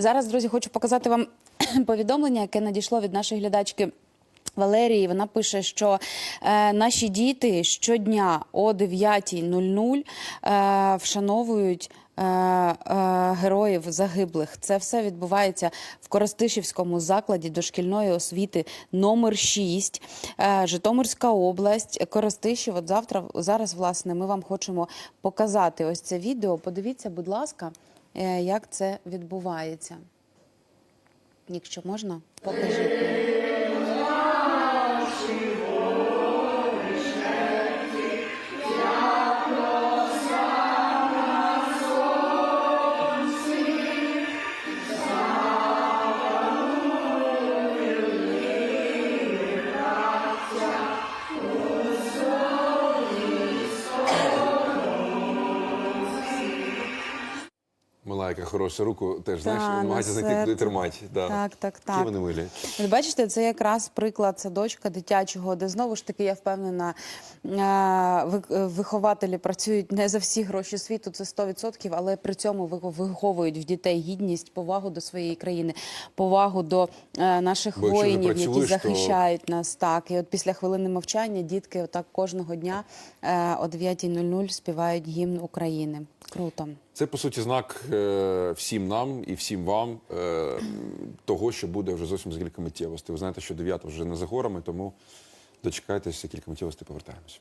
Зараз, друзі, хочу показати вам повідомлення, яке надійшло від нашої глядачки. Валерії вона пише, що е, наші діти щодня о 9.00 е, вшановують е, е, героїв загиблих. Це все відбувається в Коростишівському закладі дошкільної освіти номер 6, е, Житомирська область, Коростишів. От завтра зараз, власне, ми вам хочемо показати ось це відео. Подивіться, будь ласка, як це відбувається. Якщо можна, покажіть. Яка хороша руку, теж знаєш, Та, намагається на знайти куди тримати. Да. Так, так, Які так. вони милі. Ви бачите, це якраз приклад садочка дитячого, де знову ж таки я впевнена, ви- вихователі працюють не за всі гроші світу, це 100%, але при цьому ви- виховують в дітей гідність, повагу до своєї країни, повагу до е, наших Бо воїнів, які працюєш, то- захищають нас. Так, і от після хвилини мовчання дітки отак кожного дня е, о 9.00 співають гімн України. Круто. Це по суті знак е, всім нам і всім вам е, того, що буде вже зовсім за кілька миттєвостей. Ви знаєте, що 9 вже не за горами, тому дочекайтеся, кілька миттєвостей повертаємось.